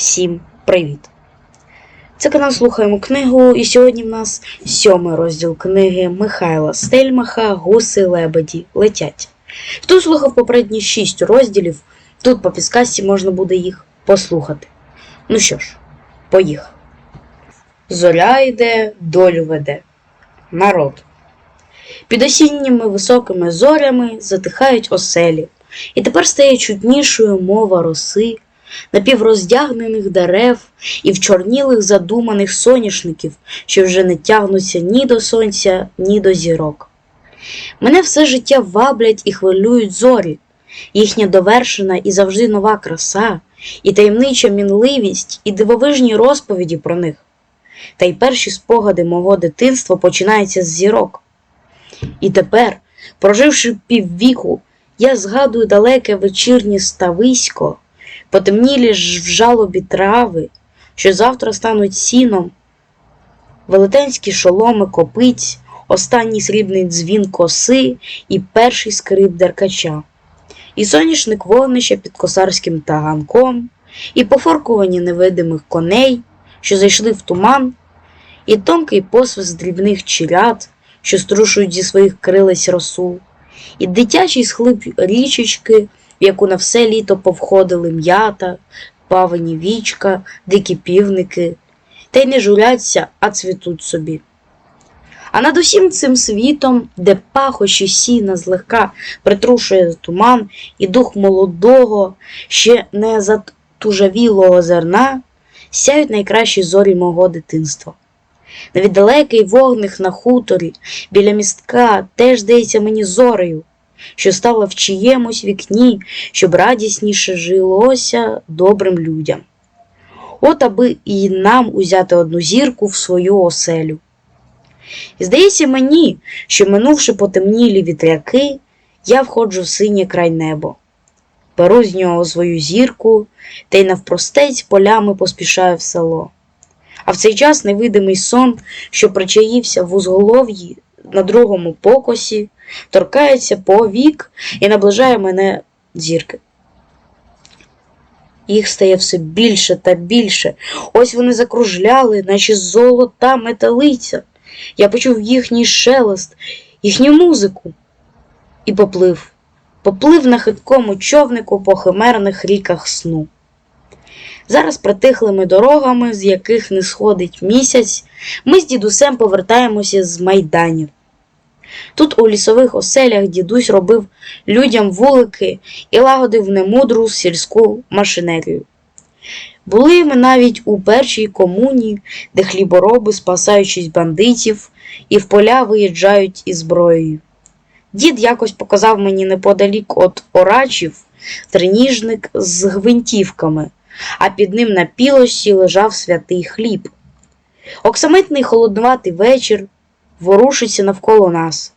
Всім привіт! Це канал Слухаємо книгу, і сьогодні в нас сьомий розділ книги Михайла Стельмаха Гуси лебеді летять. Хто слухав попередні шість розділів, тут по підсказці можна буде їх послухати. Ну що ж, поїхали. Зоря йде, долю веде. Народ. Під осінніми високими зорями затихають оселі, і тепер стає чутнішою мова роси, напівроздягнених дерев і вчорнілих задуманих соняшників, що вже не тягнуться ні до сонця, ні до зірок. Мене все життя ваблять і хвилюють зорі, їхня довершена і завжди нова краса, і таємнича мінливість, і дивовижні розповіді про них. Та й перші спогади мого дитинства починаються з зірок. І тепер, проживши піввіку, я згадую далеке вечірнє стависько, потемнілі ж в жалобі трави, що завтра стануть сіном, велетенські шоломи копиць, останній срібний дзвін коси і перший скрип деркача, і соняшник вогнища під косарським таганком, і пофоркування невидимих коней, що зайшли в туман, і тонкий посвист дрібних чирят, що струшують зі своїх крилець росу, і дитячий схлип річечки, в яку на все літо повходили м'ята, павині вічка, дикі півники, та й не журяться, а цвітуть собі. А над усім цим світом, де пахощі сіна злегка притрушує туман і дух молодого, ще не затужавілого зерна, сяють найкращі зорі мого дитинства. Навіть далекий вогник на хуторі біля містка теж здається мені зорею, що стала в чиємусь вікні, щоб радісніше жилося добрим людям. От аби і нам узяти одну зірку в свою оселю. І здається мені, що, минувши потемнілі вітряки, я входжу в синє край небо. Беру з нього свою зірку та й навпростець полями поспішаю в село. А в цей час невидимий сон, що причаївся в узголов'ї на другому покосі, торкається по вік і наближає мене зірки. Їх стає все більше та більше. Ось вони закружляли, наче золота металиця. Я почув їхній шелест, їхню музику і поплив. Поплив на хиткому човнику по химерних ріках сну. Зараз притихлими дорогами, з яких не сходить місяць, ми з дідусем повертаємося з майданів. Тут у лісових оселях дідусь робив людям вулики і лагодив немудру сільську машинерію. Були ми навіть у першій комуні, де хлібороби, спасаючись бандитів, і в поля виїжджають із зброєю. Дід якось показав мені неподалік від орачів триніжник з гвинтівками, а під ним на пілосі лежав святий хліб. Оксамитний холоднуватий вечір ворушиться навколо нас.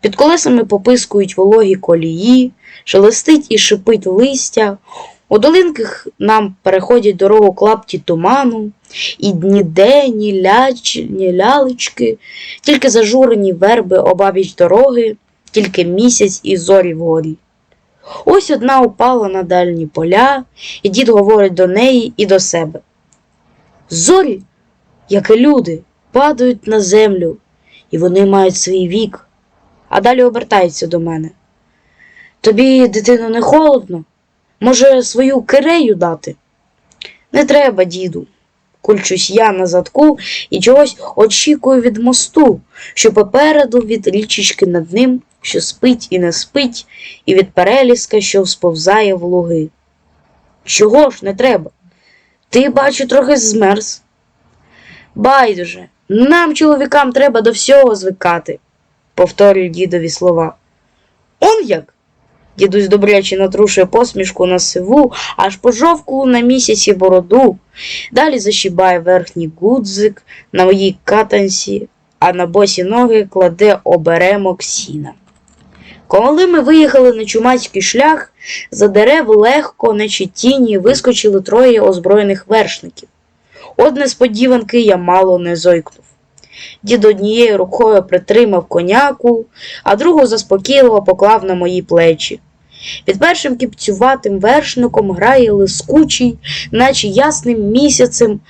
Під колесами попискують вологі колії, шелестить і шипить листя. У долинках нам переходять дорогу клапті туману, і ніде ні ляч, ні лялечки, тільки зажурені верби обабіч дороги, тільки місяць і зорі вгорі. Ось одна упала на дальні поля, і дід говорить до неї і до себе. Зорі, як і люди, падають на землю, і вони мають свій вік, а далі обертається до мене. Тобі, дитино, не холодно? Може, свою кирею дати? Не треба, діду. Кульчусь я на задку і чогось очікую від мосту, що попереду від річечки над ним, що спить і не спить, і від переліска, що всповзає в луги. Чого ж не треба? Ти, бачу, трохи змерз. Байдуже, нам, чоловікам, треба до всього звикати, повторюю дідові слова. Он як? Дідусь добряче натрушує посмішку на сиву, аж пожовклу на місяці бороду. Далі защібає верхній гудзик на моїй катанці, а на босі ноги кладе оберемок сіна. Коли ми виїхали на чумацький шлях, за дерев легко, наче тіні, вискочили троє озброєних вершників. От несподіванки я мало не зойкнув. Дід однією рукою притримав коняку, а другу заспокійливо поклав на мої плечі. Під першим кіпцюватим вершником грає лискучий, наче ясним місяцем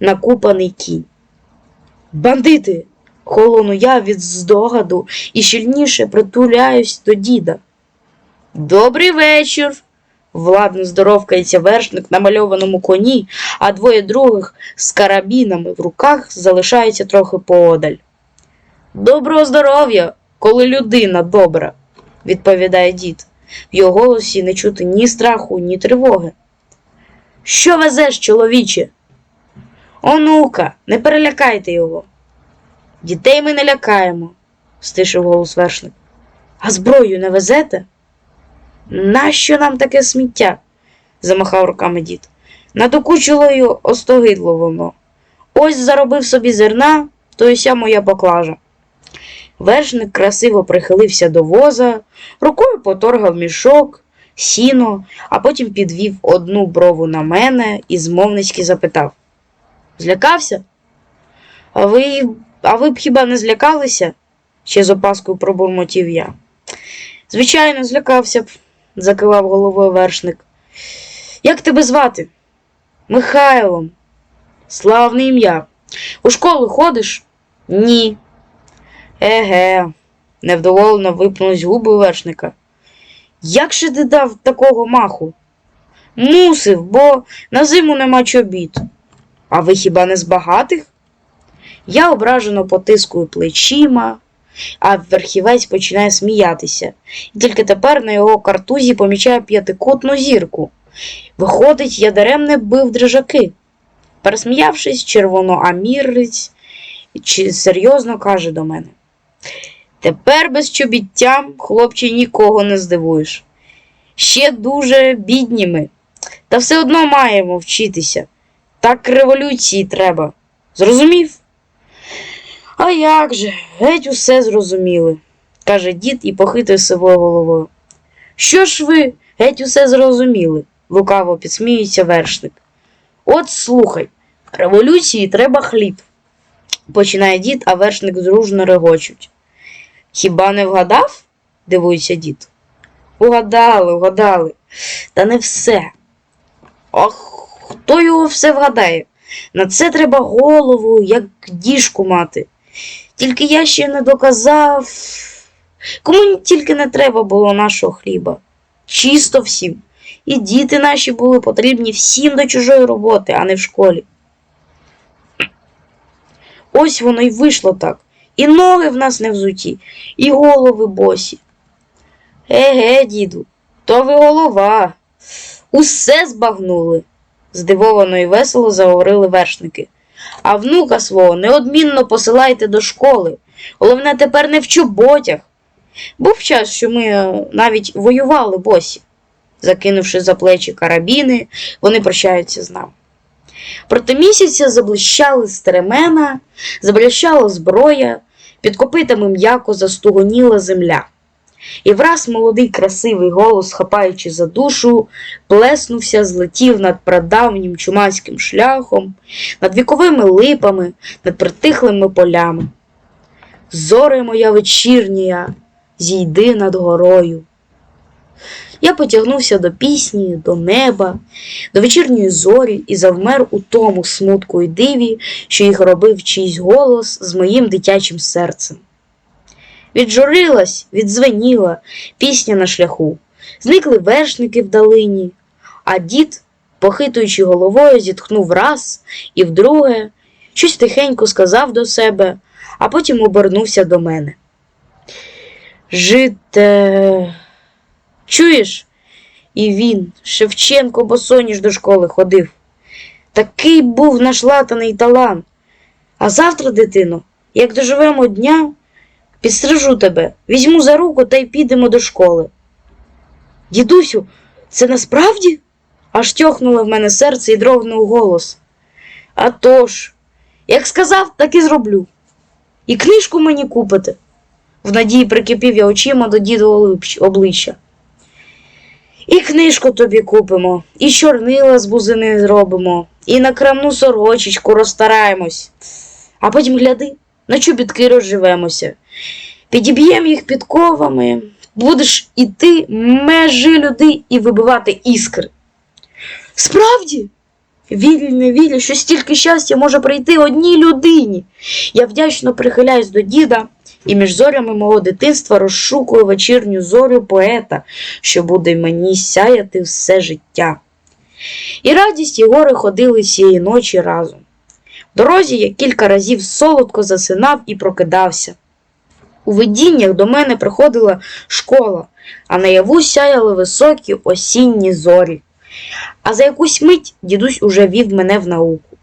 накупаний кінь. Бандити! холону я від здогаду і щільніше притуляюсь до діда. Добрий вечір. Владно здоровкається вершник на мальованому коні, а двоє других з карабінами в руках залишаються трохи поодаль. Доброго здоров'я, коли людина добра, відповідає дід. В його голосі не чути ні страху, ні тривоги. Що везеш, чоловіче? Онука, не перелякайте його. Дітей ми не лякаємо, стишив голос вершник. А зброю не везете? Нащо нам таке сміття? замахав руками дід. Надокучило й остогидло воно. Ось заробив собі зерна, то й моя поклажа. Вершник красиво прихилився до воза, рукою поторгав мішок, сіно, а потім підвів одну брову на мене і змовницьки запитав: Злякався? А ви, а ви б хіба не злякалися? ще з опаскою пробурмотів я. Звичайно, злякався б, закивав головою вершник. Як тебе звати? Михайлом. Славне ім'я. У школу ходиш? Ні. Еге, невдоволено випнулись губи вершника. Як же ти дав такого маху? Мусив, бо на зиму нема чобіт. А ви хіба не з багатих? Я ображено потискую плечима, а верхівець починає сміятися. І тільки тепер на його картузі помічаю п'ятикутну зірку. Виходить, я даремне бив дрижаки. Пересміявшись, червоноамірець чи серйозно каже до мене. Тепер без чобіття, хлопче, нікого не здивуєш. Ще дуже бідні ми. Та все одно маємо вчитися. Так революції треба. Зрозумів? А як же, геть усе зрозуміли, каже дід і похитує сивою головою. Що ж ви геть усе зрозуміли? лукаво підсміюється вершник. От слухай, революції треба хліб, починає дід, а вершник дружно регочуть. Хіба не вгадав? дивується дід. Угадали, угадали. Та не все. Ох, хто його все вгадає? На це треба голову, як діжку мати. Тільки я ще не доказав. Кому тільки не треба було нашого хліба. Чисто всім. І діти наші були потрібні всім до чужої роботи, а не в школі. Ось воно й вийшло так. І ноги в нас не взуті, і голови босі. Еге, діду, то ви голова. Усе збагнули, здивовано і весело заговорили вершники. А внука свого неодмінно посилайте до школи. Головне тепер не в чоботях. Був час, що ми е, навіть воювали босі. Закинувши за плечі карабіни, вони прощаються з нами. Проти місяця заблищали стремена, заблищала зброя, під копитами м'яко застугоніла земля. І враз молодий красивий голос, хапаючи за душу, плеснувся, злетів над прадавнім чумацьким шляхом, над віковими липами, над притихлими полями. Зоре моя вечірня, зійди над горою. Я потягнувся до пісні, до неба, до вечірньої зорі і завмер у тому смутку й диві, що їх робив чийсь голос з моїм дитячим серцем. Віджурилась, відзвеніла пісня на шляху, зникли вершники в долині, а дід, похитуючи головою, зітхнув раз і вдруге, щось тихенько сказав до себе, а потім обернувся до мене. Жите. Чуєш? І він, Шевченко босоніж до школи ходив. Такий був наш латаний талант. А завтра, дитино, як доживемо дня, підстрижу тебе, візьму за руку та й підемо до школи. Дідусю, це насправді? аж тьохнуло в мене серце і дрогнув голос. «А тож, як сказав, так і зроблю. І книжку мені купите. В надії прикипів я очима до дідового обличчя. І книжку тобі купимо, і чорнила з бузини зробимо, і на крамну сорочечку розстараємось. А потім гляди, на чобітки розживемося. Підіб'ємо їх підковами, будеш іти межі людей і вибивати іскри. Справді, вірю, не вірю, що стільки щастя може прийти одній людині. Я вдячно прихиляюсь до діда і між зорями мого дитинства розшукую вечірню зорю поета, що буде мені сяяти все життя. І радість і гори ходили цієї ночі разом. В дорозі я кілька разів солодко засинав і прокидався. У видіннях до мене приходила школа, а наяву сяяли високі осінні зорі. А за якусь мить дідусь уже вів мене в науку.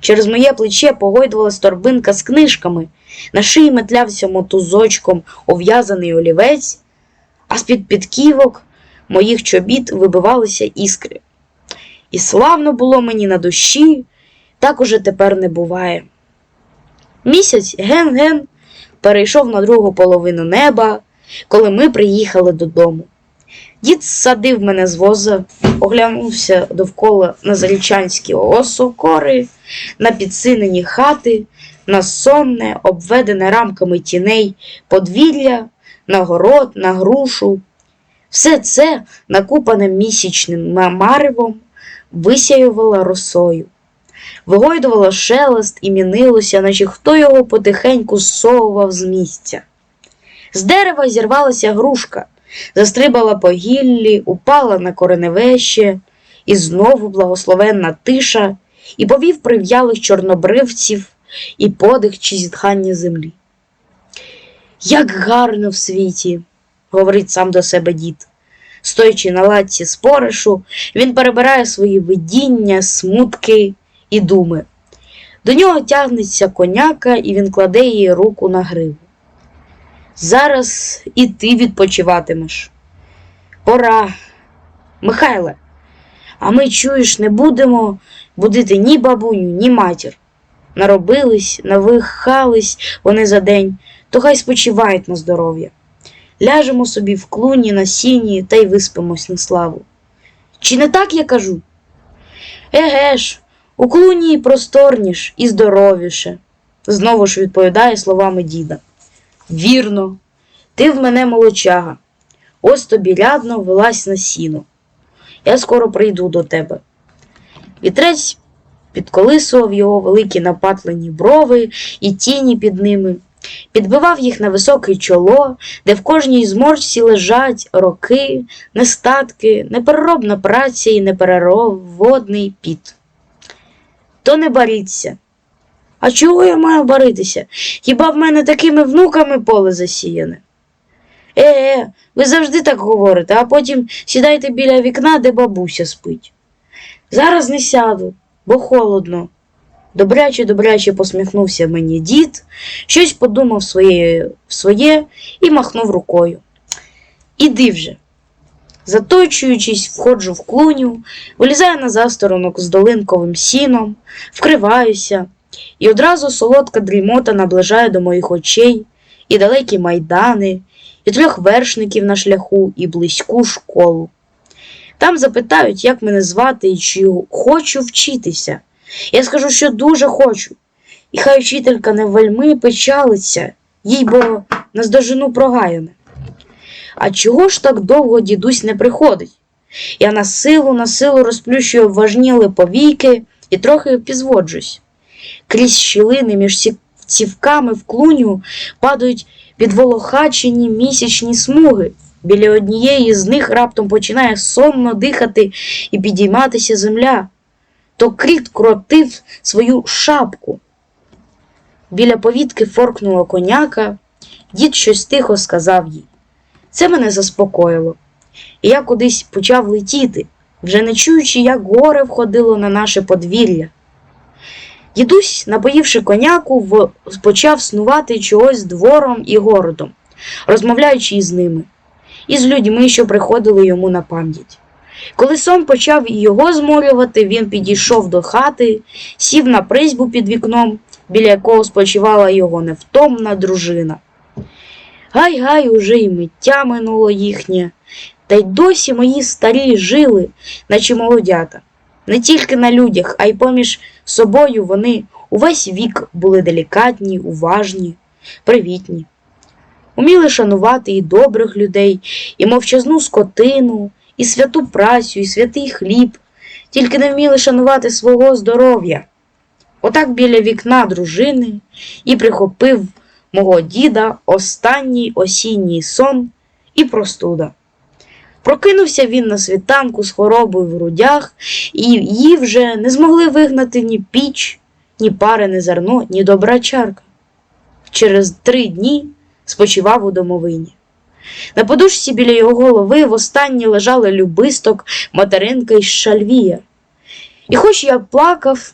Через моє плече погойдувалась торбинка з книжками, на шиї метлявся мотузочком ув'язаний олівець, а з-під підківок моїх чобіт вибивалися іскри. І славно було мені на душі, так уже тепер не буває. Місяць ген-ген перейшов на другу половину неба, коли ми приїхали додому. Дід садив мене з воза, оглянувся довкола на зарічанські осокори, на підсинені хати, на сонне, обведене рамками тіней, подвір'я, на город, на грушу. Все це, накупане місячним маревом, висяювало росою. Вигойдувало шелест і мінилося, наче хто його потихеньку зсовував з місця. З дерева зірвалася грушка, застрибала по гіллі, упала на кореневище, і знову благословенна тиша, і повів прив'ялих чорнобривців, і подих чи зітхання землі. Як гарно в світі, говорить сам до себе дід. Стоячи на латці споришу, він перебирає свої видіння, смутки і думи. До нього тягнеться коняка, і він кладе її руку на гриву. Зараз і ти відпочиватимеш. Пора, Михайле, а ми, чуєш, не будемо будити ні бабуню, ні матір. Наробились, навихались вони за день, то хай спочивають на здоров'я. Ляжемо собі в клуні на сіні та й виспимось на славу. Чи не так я кажу? Еге ж, у клуні просторніш, і здоровіше, знову ж відповідає словами діда. Вірно, ти в мене молочага. Ось тобі рядно вилазь на сіно. Я скоро прийду до тебе. Вітрець підколисував його великі напатлені брови і тіні під ними, підбивав їх на високе чоло, де в кожній зморчці лежать роки, нестатки, непереробна праця і неперероводний піт. То не баріться. А чого я маю баритися? Хіба в мене такими внуками поле засіяне? Е, е, ви завжди так говорите, а потім сідайте біля вікна, де бабуся спить. Зараз не сяду, бо холодно. Добряче, добряче посміхнувся мені дід, щось подумав своє, своє і махнув рукою. Іди вже. Заточуючись, входжу в клуню, вилізаю на засторонок з долинковим сіном, вкриваюся, і одразу солодка дрімота наближає до моїх очей і далекі майдани, і трьох вершників на шляху, і близьку школу. Там запитають, як мене звати і чи хочу вчитися. Я скажу, що дуже хочу. І хай вчителька не вельми печалиться, їй бо наздожену прогаяне. А чого ж так довго дідусь не приходить? Я на силу, на силу розплющую обважніли повійки і трохи пізводжусь. Крізь щілини між цівками в клуню падають підволохачені місячні смуги. Біля однієї з них раптом починає сонно дихати і підійматися земля. То кріт кротив свою шапку. Біля повітки форкнула коняка, дід щось тихо сказав їй. Це мене заспокоїло, і я кудись почав летіти, вже не чуючи, як горе входило на наше подвір'я. Дідусь, напоївши коняку, почав снувати чогось двором і городом, розмовляючи із ними, і з людьми, що приходили йому на пам'ять. Коли сон почав його зморювати, він підійшов до хати, сів на призьбу під вікном, біля якого спочивала його невтомна дружина. Гай-гай уже й миття минуло їхнє, та й досі мої старі жили, наче молодята. Не тільки на людях, а й поміж собою вони увесь вік були делікатні, уважні, привітні. уміли шанувати і добрих людей, і мовчазну скотину, і святу працю, і святий хліб, тільки не вміли шанувати свого здоров'я. Отак біля вікна дружини і прихопив мого діда останній осінній сон і простуда. Прокинувся він на світанку з хворобою в грудях, і її вже не змогли вигнати ні піч, ні парене зерно, ні добра чарка. Через три дні спочивав у домовині. На подушці біля його голови востаннє лежали любисток, материнка й шальвія. І хоч я плакав,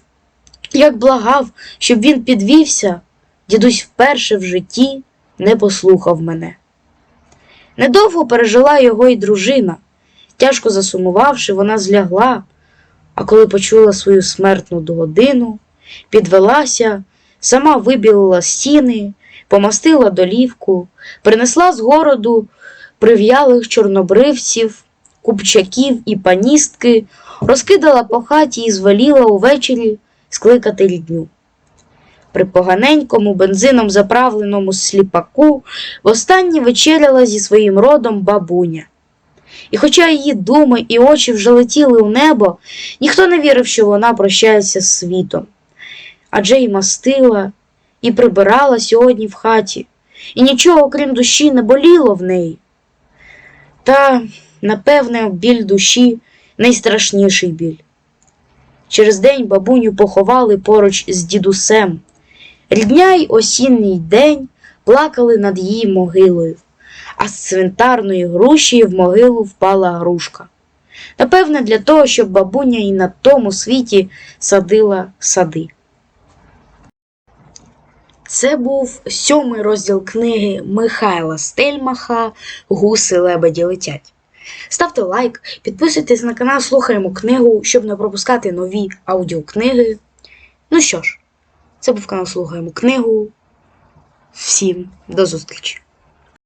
як благав, щоб він підвівся, дідусь вперше в житті не послухав мене. Недовго пережила його й дружина. Тяжко засумувавши, вона злягла, а коли почула свою смертну годину, підвелася, сама вибілила стіни, помастила долівку, принесла з городу прив'ялих чорнобривців, купчаків і паністки, розкидала по хаті і звеліла увечері скликати рідню. При поганенькому бензином заправленому сліпаку востаннє вечеряла зі своїм родом бабуня. І хоча її думи і очі вже летіли у небо, ніхто не вірив, що вона прощається з світом. Адже й мастила, і прибирала сьогодні в хаті, і нічого, окрім душі, не боліло в неї. Та, напевне, біль душі найстрашніший біль. Через день бабуню поховали поруч з дідусем. Рідня й осінній день плакали над її могилою, а з цвинтарної груші в могилу впала грушка. Напевне, для того, щоб бабуня і на тому світі садила сади. Це був сьомий розділ книги Михайла Стельмаха Гуси лебеді летять. Ставте лайк, підписуйтесь на канал, слухаємо книгу, щоб не пропускати нові аудіокниги. Ну що ж, це був канал Слухаємо книгу. Всім до зустрічі!